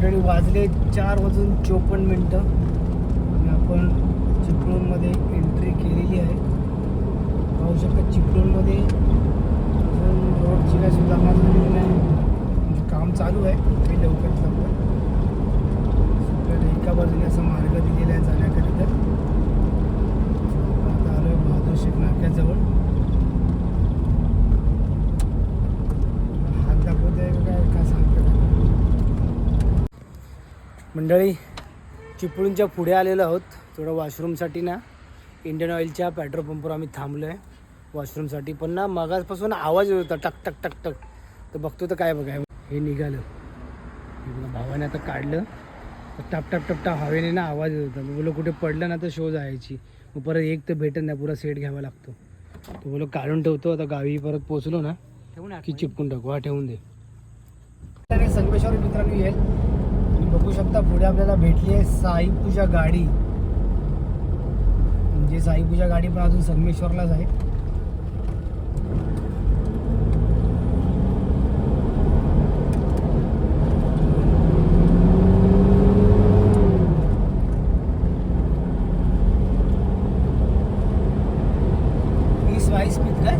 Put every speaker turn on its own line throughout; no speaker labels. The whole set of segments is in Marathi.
मंडळी वाजले चार वाजून चोपन्न मिनटं. आणि आपण चिपळूणमध्ये एंट्री केलेली आहे. पाहू शकता चिपळूणमध्ये अजून रोडची काही सुधारणा झालेली नाही. म्हणजे काम चालू आहे. ते लवकरात लवकर. आपल्याला एका बाजूने असा मार्ग दिलेला आहे जाण्याकरिता. आता आलो आहे बहादूर शेख नाक्याजवळ. हात दाखवते काय काय सांगतो मंडळी चिपळूणच्या पुढे आलेलो आहोत. थोडं वॉशरूमसाठी ना इंडियन ऑइलच्या पेट्रोल पंपवर आम्ही थांबलो आहे वॉशरूमसाठी पण ना मगाचपासून आवाज येत होता टक टक टक टक. तर बघतो तर काय बघा हे निघालं. भावाने आता काढलं. तर टप टप टप टप हवेने ना आवाज येत होता. बोलो कुठे पडलं ना तर शो जायची. मग परत एक तर भेटत नाही पुरा सेट घ्यावा लागतो. तो बोलो काढून ठेवतो आता गावी परत पोचलो ना की चिपकून टाकू. हा ठेवून दे. संगमेश्वर मित्रांनो येईल. बघू शकता पुढे आपल्याला भेटली आहे साई पूजा गाडी. म्हणजे साई पूजा गाडी पण अजून संगमेश्वरलाच आहे वीस बाईस स्पीड काय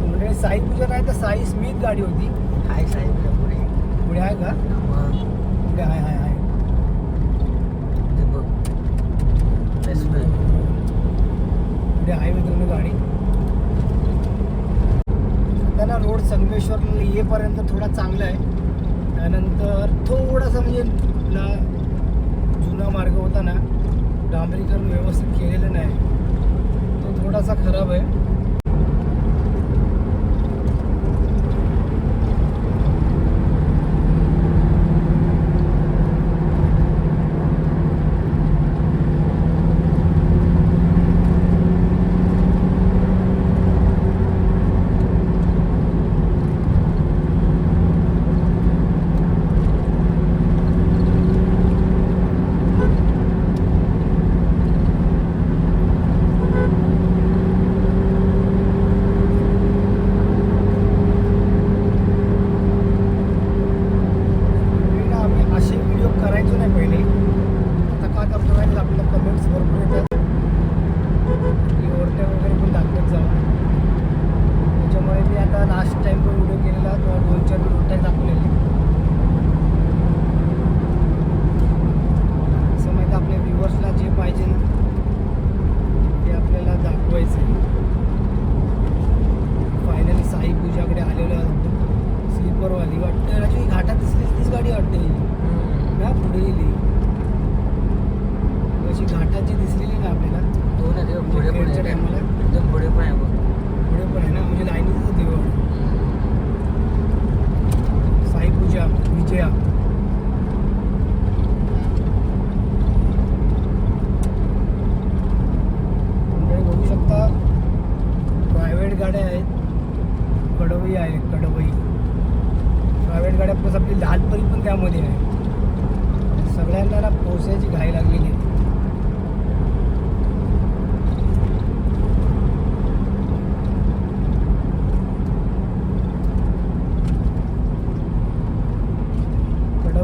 म्हणजे साई पूजा नाही तर साई स्मिथ गाडी होती
साहेब पुढे
पुढे आहे का? पुढे आहे आहे आहे.
ते बघ.
पुढे आहे मित्रांनो गाडी. सध्या ना रोड संगमेश्वर येईपर्यंत थोडा चांगला आहे. त्यानंतर थोडासा म्हणजे आपला जुना मार्ग होता ना डांबरीकरण व्यवस्थित केलेलं नाही. तो थोडासा खराब आहे.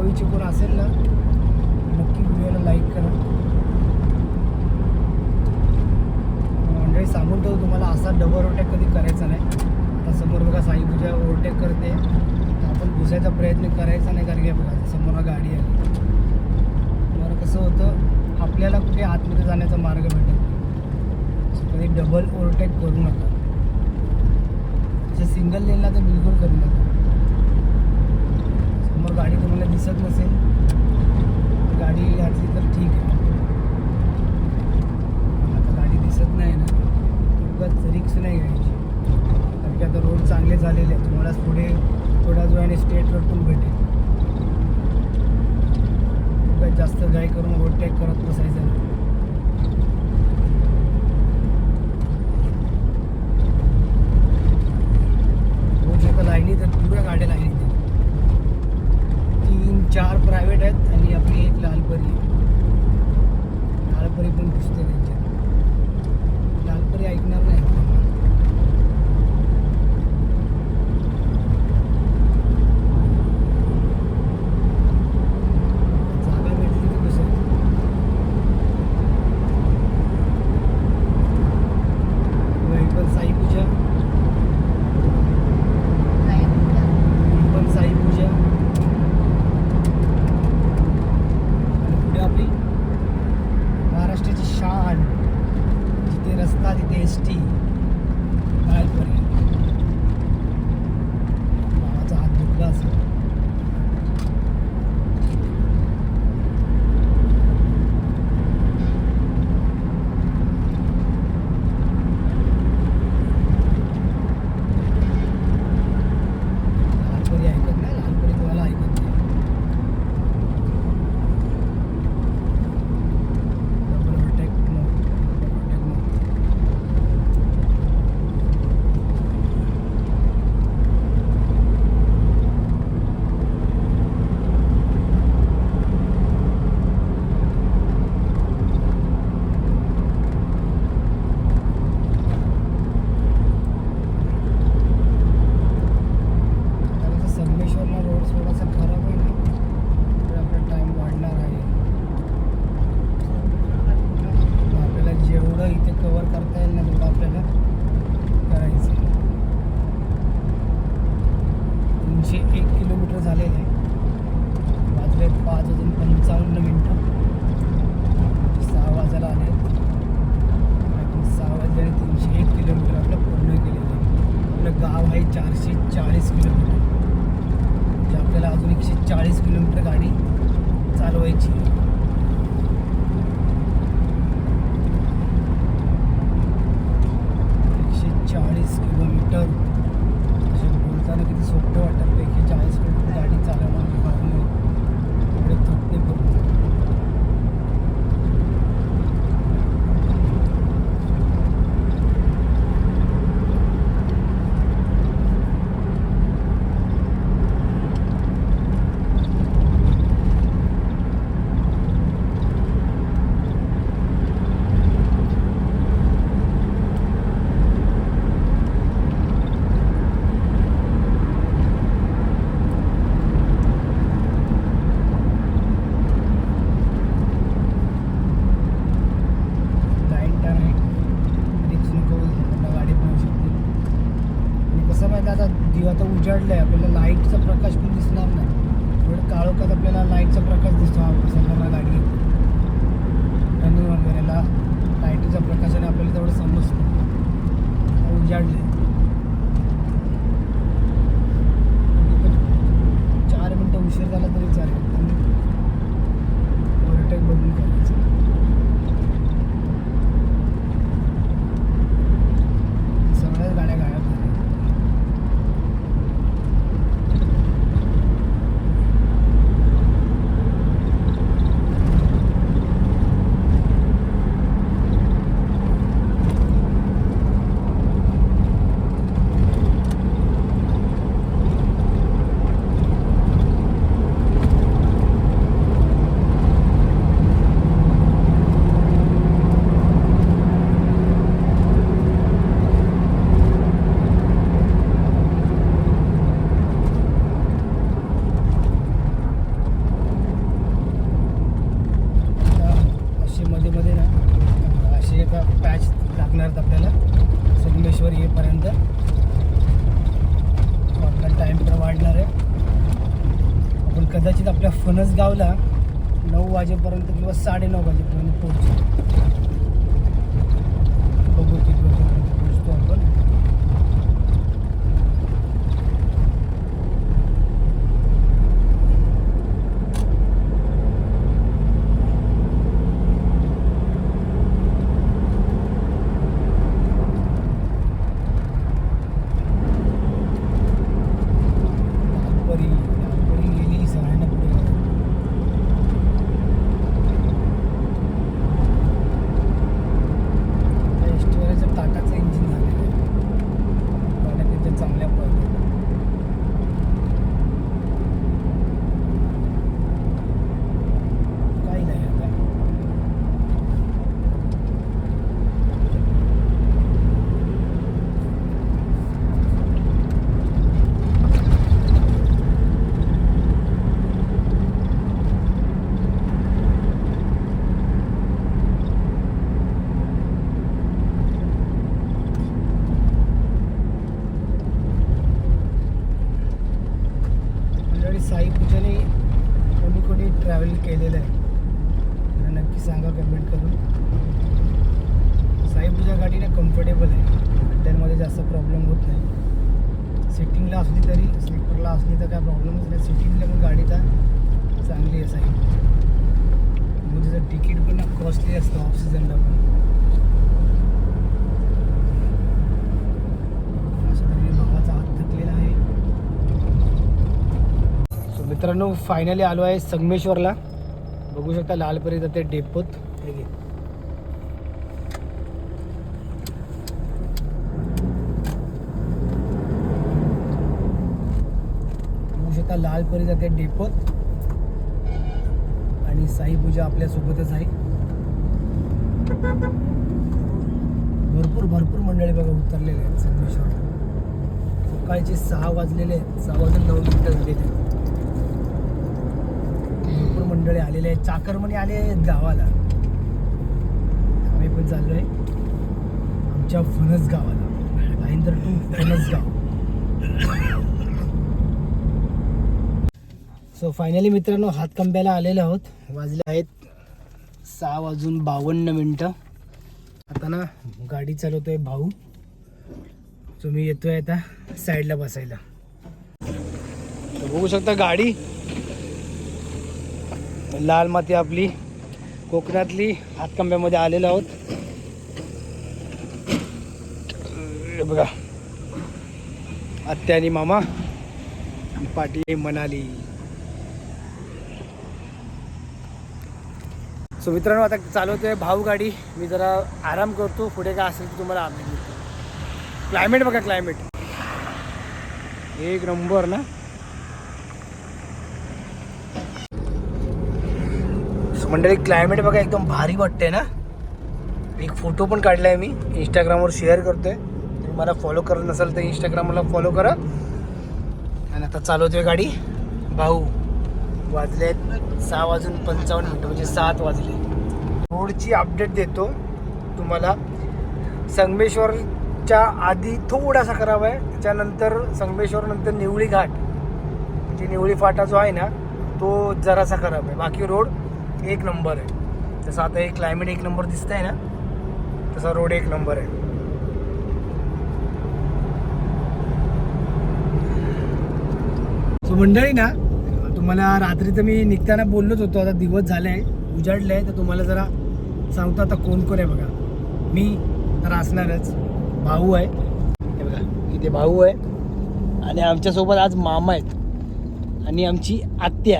कडवीची कोण असेल ना नक्की व्हिडिओला लाईक करा. मंडळी सांगून ठेवतो तुम्हाला असा डबल ओव्हरटेक कधी करायचा नाही. आता समोर बघा साई पूजा ओव्हरटेक करते. आपण घुसायचा प्रयत्न करायचा नाही कारण की बघा समोर गाडी आहे. तुम्हाला कसं होतं आपल्याला कुठे आतमध्ये जाण्याचा मार्ग भेटेल कधी डबल ओव्हरटेक करू नका. जसं सिंगल लेनला तर बिलकुल करू नका. समोर गाडी तुम्हाला दिसत नसेल गाडी घातली तर ठीक आहे. आता गाडी दिसत नाही ना उगाच रिक्स नाही घ्यायची. कारण की आता रोड चांगले झालेले आहेत तुम्हाला पुढे थोड्या वेळाने स्टेट रोड पण भेटेल. उगाच जास्त गाय करून ओव्हरटेक करत बसायचं नाही. GST उजाडलं आहे आपल्याला लाईटचा प्रकाश पण दिसणार नाही. थोडं काळोखात आपल्याला लाईटचा प्रकाश दिसतो आपल्याला गाडी. रनिंग वगैरेला. प्रकाश प्रकाशाने आपल्याला तेवढं समजतं. उजाडलं आहे चार मिनटं उशीर झाला तरी चालेल. ओव्हरटेक बघून करायचं. मित्रांनो फायनली आलो आहे संगमेश्वरला. बघू शकता लालपरी जाते डेपोत. बघू शकता लालपरी जाते डेपोत. आणि साई पूजा आपल्यासोबतच आहे. भरपूर भरपूर मंडळी बघा उतरलेले आहेत संगमेश्वर सकाळचे सहा वाजलेले आहेत. सहा वाजून नऊ मिनिटं झालेले आहेत. मंडळी आलेले आहेत. चाकरमणी आले आहेत गावाला. आम्ही पण चाललो आहे आमच्या फणस गावाला. नाहीतर टू फणस गाव. सो फायनली मित्रांनो हातकंब्याला आलेले आहोत. वाजले आहेत सहा वाजून बावन्न मिनटं. आता ना गाडी चालवतोय भाऊ. तुम्ही येतोय आता साईडला बसायला. बघू शकता गाडी. लाल माती आपली कोकणातली हातकंब्यामध्ये आलेलो आहोत. बघा. आत्या आणि मामा पाटी मनाली. सो मित्रांनो आता चालवतोय भाऊ गाडी. मी जरा आराम करतो. पुढे काय असेल तर तुम्हाला अपडेट देतो. क्लायमेट बघा क्लायमेट एक नंबर ना? मंडळी क्लायमेट बघा एकदम भारी वाटते ना? एक फोटो पण काढला आहे मी इंस्टाग्रामवर शेअर करतोय. तुम्ही मला फॉलो करत नसाल तर इंस्टाग्रामला फॉलो करा. आणि आता चालवतोय गाडी. भाऊ वाजले सहा वाजून पंचावन्न मिनटं म्हणजे सात वाजले. रोडची अपडेट देतो तुम्हाला. संगमेश्वरच्या आधी थोडासा खराब आहे. त्याच्यानंतर संगमेश्वर नंतर निवळी घाट. म्हणजे निवळी फाटा जो आहे ना तो जरासा खराब आहे. बाकी रोड एक नंबर आहे. जसं आता हे क्लायमेट एक नंबर दिसत आहे ना? तसा रोड एक नंबर आहे. सो मंडळी ना तुम्हाला रात्री तर मी निघताना बोललोच होतो आता दिवस झाले आहे उजाडले आहे तर तुम्हाला जरा सांगतो आता कोण कोण आहे बघा. मी तर असणारच भाऊ आहे. हे बघा इथे भाऊ आहे. आणि आमच्यासोबत आज मामा आहेत. आणि आमची आत्या.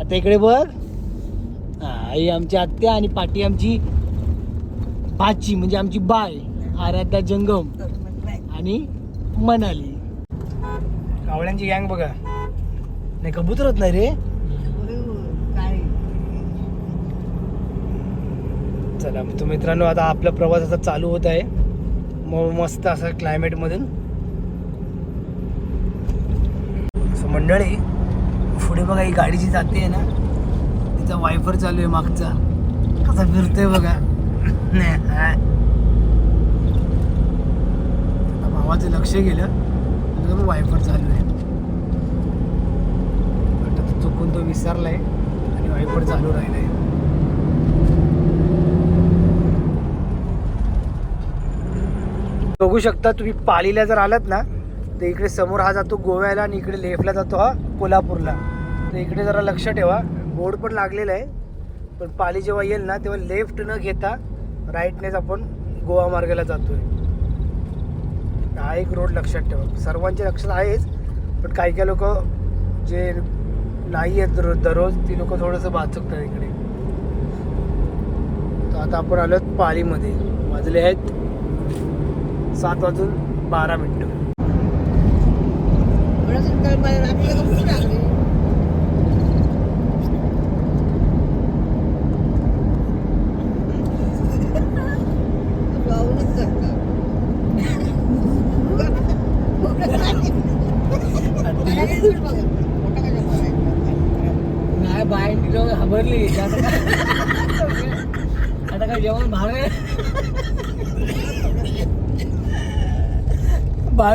आता इकडे बघ. आई आमची आत्या आणि पाटी आमची भाची म्हणजे आमची बाय आराध्या जंगम आणि मनाली. कावळ्यांची गँग बघा. नाही कबूतरच नाही रे. चला तो मित्रांनो आता आपला प्रवास आता चालू होत आहे. मग मस्त असं क्लायमेटमधून So मंडळी पुढे बघा ही गाडी जी जाते ना तिचा वायफर चालू आहे मागचा. कसा फिरतोय बघा. भावाचं लक्ष गेलं वायफर चालू आहे. आता तो चुकून तो विसरलाय आणि वायफर चालू राहिलाय. बघू शकता तुम्ही पालीला जर आलात ना तर इकडे समोर हा जातो गोव्याला आणि इकडे लेफ्टला जातो हा कोल्हापूरला. तर इकडे जरा लक्ष ठेवा. बोर्ड पण लागलेला आहे. पण पाली जेव्हा येईल ना तेव्हा लेफ्ट न घेता राईटनेच आपण गोवा मार्गाला जातोय. हा एक रोड लक्षात ठेवा. सर्वांच्या लक्षात आहेच पण काही काही लोक जे नाही आहेत दर- दररोज ती लोक थोडंसं वाचकतात इकडे. तर आता आपण आलो पालीमध्ये. वाजले आहेत सात वाजून बारा मिनटं
नाही बाहेर तिथं घाबरली आता काय जेवण भार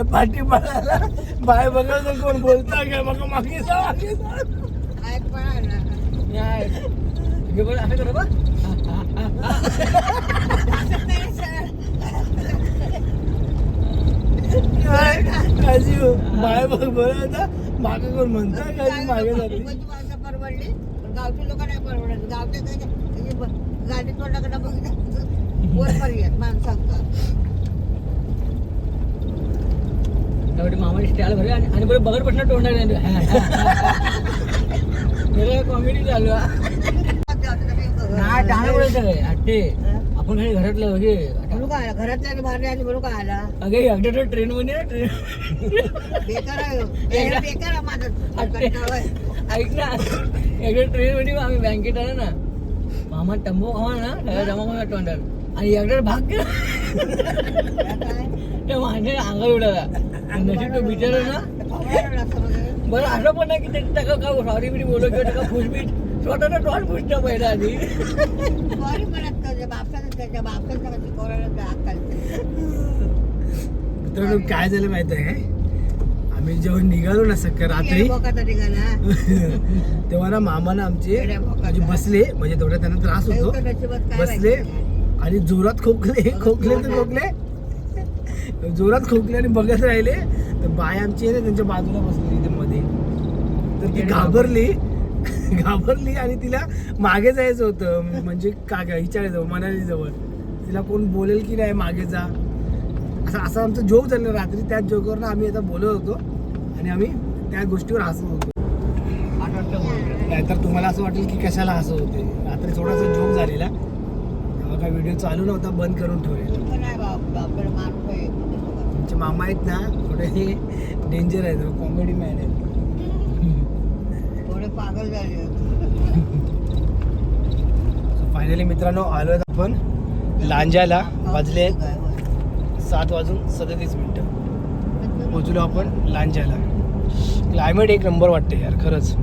बाय पाठी पडायला बाय बघायचं कोण बोलता काय? मग मागे जा, मागे जा.
असं करू बा
काय काळजी. बाय बघ बरं आता. मागे कोण म्हणता काय? मागे जाते
गावची लोक नाही परवडत. गावचे गाडी तोंडाकडे बघितलं वर पर्यंत माणसांचा
त्यावेळी मामाची स्टाईल भरली आणि आणि बरं बघत बसणं तोंडाने कॉमेडी चालू आहे. नाही टाळा बोलायचं आटे आपण काही घरातलं
आला घरातल्या बाहेर आली म्हणून काय आला?
अगे एकदा ट्रेन मध्ये ट्रेन
बेकार आहे हो. बेकार आहे माझं. कंटाळा आहे.
ऐक ना. एकदा ट्रेन मध्ये आम्ही बँकेत आलो ना मामा टंबो खावा ना जमा तोंडात आणि एकदा भाग? त्या माझ्या अंगावर उडाला नशीब तो बिचारा ना. बरं असं पण नाही की त्याची टाका का सॉरी बिरी बोलत किंवा टाका फुसबीट स्वतःचा टॉन फुसता पहिला आधी
सॉरी म्हणत त्याच्या ते.
मित्रांनो काय झालं माहिती आहे आम्ही जेव्हा निघालो ना सकाळ रात्री तेव्हा ना मामाना आमचे. म्हणजे बसले म्हणजे थोडा त्यांना त्रास होतो बसले. आणि जोरात खोकले खोकले तर खोकले जोरात खोकले आणि बघत राहिले तर बाय आमची आहे ना त्यांच्या बाजूला बसलेली इथे मध्ये. तर ती घाबरली घाबरली आणि तिला मागे जायचं होतं. म्हणजे का विचारायचं मनाली जवळ तिला कोण बोलेल की नाही मागे जा. असं असं आमचं जोक झालं रात्री. त्याच जोकवरनं आम्ही आता बोलत होतो आणि आम्ही त्या गोष्टीवर हसत होतो. नाहीतर तुम्हाला असं वाटेल की कशाला हसत होते. रात्री थोडासा जोक झालेला. तेव्हा काय व्हिडिओ चालू नव्हता बंद करून ठेवलेला. मामा आहेत ना थोडे डेंजर आहेत कॉमेडी मॅन आहेत.
थोडे पागल झाले
फायनली मित्रांनो आलो आपण लांजाला. वाजले आहेत सात वाजून सदतीस मिनिटं. पोचलो आपण लांजाला. क्लायमेट एक नंबर वाटते यार खरंच.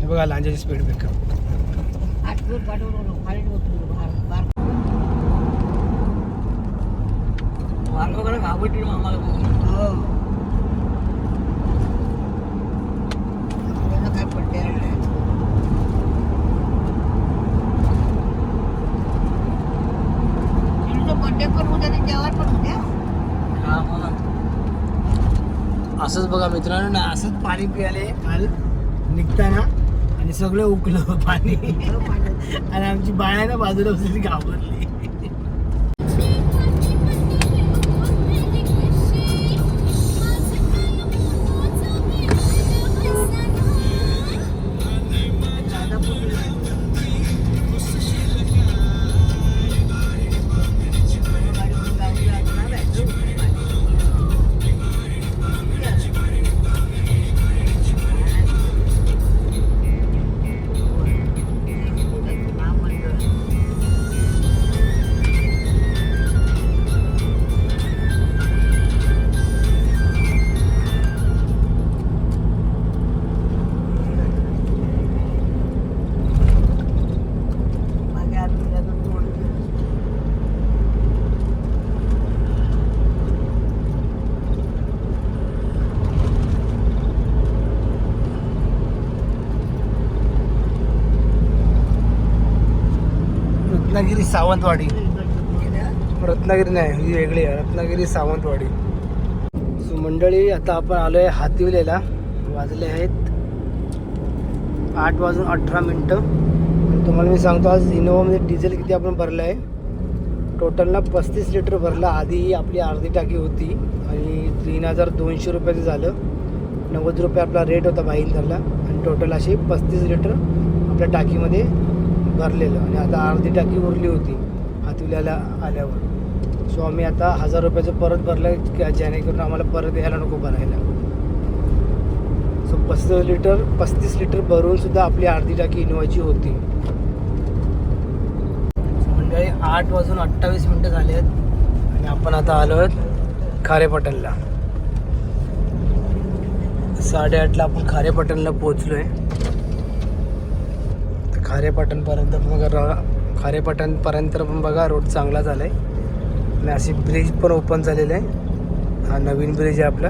हे बघा लांजाची स्पीड ब्रेकर
घाबरतील मामाला बघून.
हो. काय पडते बड्डे पण उद्या आणि जेवण पण उद्या
हा, मला.
असंच बघा मित्रांनो ना असंच पाणी पियाले काल निघताना आणि सगळं उकलं पाणी. आणि आमची बाळा ना बाजूला बसलेली घाबरली. रत्नागिरी सावंतवाडी. रत्नागिरी नाही ही वेगळी आहे. रत्नागिरी सावंतवाडी. सो मंडळी आता आपण आलोय हातिवलेला. वाजले आहेत आठ वाजून अठरा मिनटं. तुम्हाला मी सांगतो आज इनोवामध्ये डिझेल किती आपण भरलं आहे टोटल ना पस्तीस लिटर भरलं. आधी आपली अर्धी टाकी होती. आणि तीन हजार दोनशे रुपयाचं झालं. नव्वद रुपये आपला रेट होता भाईंदरला आणि टोटल अशी पस्तीस लिटर आपल्या टाकीमध्ये भरलेलं आणि आता अर्धी टाकी उरली होती आतुल्याला आल्यावर. सो आम्ही आता हजार रुपयाचं परत भरलं जेणेकरून आम्हाला परत यायला नको भरायला. सो पस्तीस लिटर पस्तीस लिटर भरून सुद्धा आपली अर्धी टाकी इनोवाची होती. मंडळी आठ वाजून अठ्ठावीस मिनटं झाली आहेत आणि आपण आता आलो आहोत खारेपटणला. साडेआठला आपण खारेपटणला पोचलो आहे खारेपाटणपर्यंत पण बघा खारेपाटणपर्यंत पण बघा रोड चांगला झाला आहे आणि अशी ब्रिज पण ओपन झालेलं आहे. हा नवीन ब्रिज आहे आपला.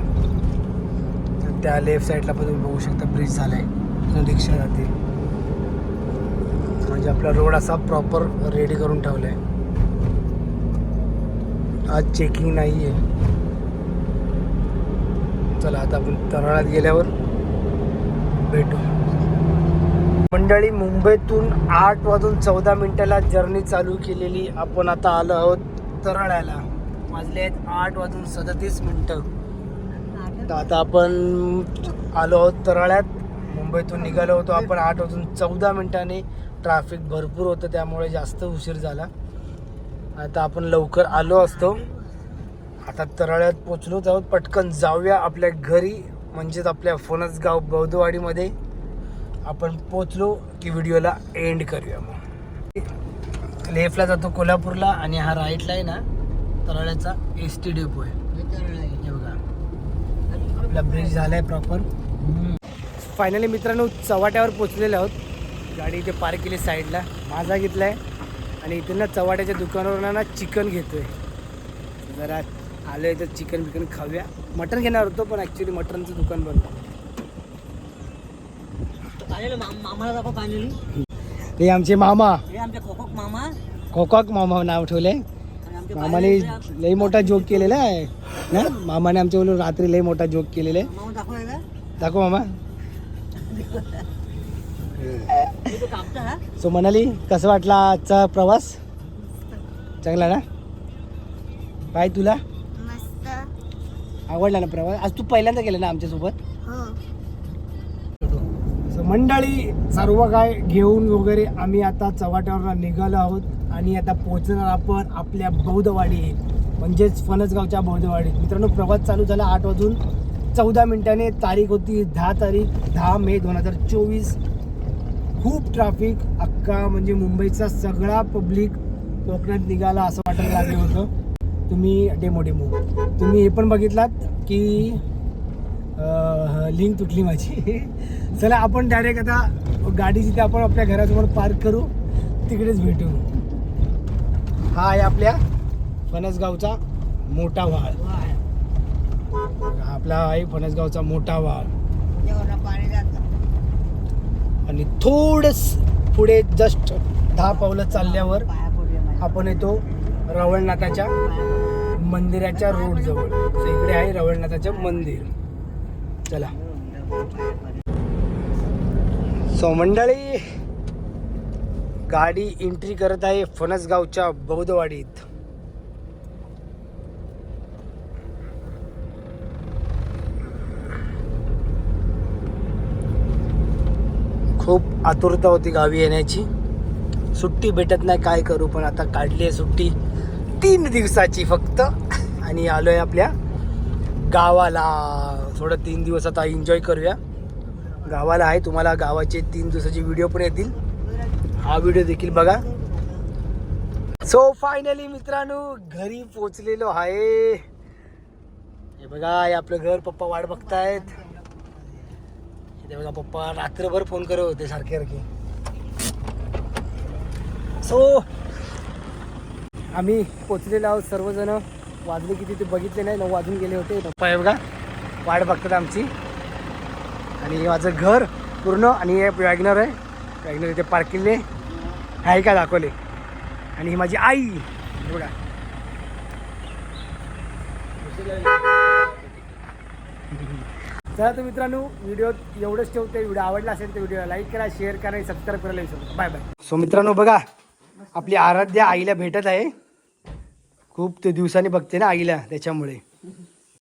तर त्या लेफ्ट साईडला पण तुम्ही बघू शकता ब्रिज झाला आहे रिक्षा जाते म्हणजे आपला रोड असा प्रॉपर रेडी करून ठेवला आहे आज चेकिंग नाही आहे चला आता आपण तराळात गेल्यावर भेटू. मंडळी मुंबईतून आठ वाजून चौदा मिनिटाला जर्नी चालू केलेली आपण आता आलो आहोत तरळ्याला वाजले आहेत आठ वाजून सदतीस मिनटं. तर आता आपण आलो आहोत तरळ्यात मुंबईतून निघालो होतो आपण आठ वाजून चौदा मिनिटांनी. ट्रॅफिक भरपूर होतं त्यामुळे जास्त उशीर झाला. आता आपण लवकर आलो असतो. आता तरळ्यात पोचलोच आहोत. पटकन जाऊया आपल्या घरी म्हणजेच आपल्या फणसगाव बौद्धवाडीमध्ये. आपण पोचलो की व्हिडिओला एंड करूया मग. लेफ्टला जातो कोल्हापूरला आणि हा राईटला आहे ना तराळ्याचा एस टी डेपो आहे. बघा. आपला ब्रिज झाला आहे प्रॉपर फायनली मित्रांनो चव्हाट्यावर पोचलेले आहोत. गाडी इथे पार्क केली साईडला माझा घेतला आहे आणि इथे ना चव्हाट्याच्या दुकानावर ना चिकन घेतोय. जरा आलो तर चिकन बिकन खाऊया. मटन घेणार होतो पण ॲक्च्युली मटनचं दुकान बंद हे आमचे मामा.
हे आमचे खोकोक मामा.
कोकॉक मामा नाव ठेवले मामाने लई मोठा जोक केलेला आहे ना? मामाने आमच्या बोलून रात्री लई मोठा जोक केलेला आहे.
दाखव
मामा.
तो
सो म्हणाली कसं वाटला आजचा प्रवास? चांगला ना? काय तुला?
मस्त.
आवडला ना प्रवास? आज तू पहिल्यांदा गेला ना आमच्यासोबत? मंडळी सर्व काय घेऊन वगैरे आम्ही आता चव्हाट्यावर निघालो आहोत आणि आता पोहोचणार आपण आपल्या बौद्धवाडी म्हणजेच फणसगावच्या बौद्धवाडीत. मित्रांनो प्रवास चालू झाला आठ वाजून चौदा मिनिटाने. तारीख होती दहा तारीख दहा मे दोन हजार चोवीस. खूप ट्रॅफिक अख्खा म्हणजे मुंबईचा सगळा पब्लिक कोकणात निघाला असं वाटायला लागलं होतं. तुम्ही डेमो डेमो तुम्ही हे पण बघितलात की लिंक तुटली माझी. चला आपण डायरेक्ट आता गाडी जिथे आपण आपल्या घरासमोर पार्क करू तिकडेच भेटू. हा आहे आपल्या फणसगावचा मोठा व्हाळ हा आपला आहे फणसगावचा मोठा
जातं.
आणि थोडस पुढे जस्ट दहा पावलं चालल्यावर. आपण येतो रवळनाथाच्या मंदिराच्या रोड जवळ. इकडे आहे रवळनाथाचं मंदिर. चला. सो मंडळी गाडी एंट्री करत आहे फणसगावच्या बौद्धवाडीत. खूप आतुरता होती गावी येण्याची. सुट्टी भेटत नाही काय करू पण आता काढली आहे सुट्टी. तीन दिवसाची फक्त. आणि आलोय आपल्या गावाला. थोडं तीन दिवस आता एन्जॉय करूया. गावाला आहे तुम्हाला गावाचे तीन दिवसाचे व्हिडिओ पण येतील. हा व्हिडिओ देखील बघा. सो फायनली मित्रांनो घरी पोचलेलो आहे. हे बघा हे आपलं घर पप्पा वाट बघतायत. ते बघा पप्पा रात्रभर फोन करत होते सारखे सारखे. सो आम्ही पोचलेलो आहोत सर्वजण. वाजले किती ते बघितले नाही नऊ वाजून गेले होते. पप्पा हे बघा. वाट बघतात आमची. आणि हे माझं घर पूर्ण आणि हे वॅगनर आहे. वॅगनर इथे पार्क केले आहे. का दाखवले? आणि ही माझी आई. एवढा बघा. चला तर मित्रांनो व्हिडिओ एवढंच ठेवते व्हिडिओ आवडला असेल तर व्हिडिओ लाईक करा शेअर करा आणि सबस्क्राईब करायला विसरू बाय बाय सो मित्रांनो बघा आपली आराध्या आईला भेटत आहे. खूप ते दिवसांनी बघते ना आईला त्याच्यामुळे.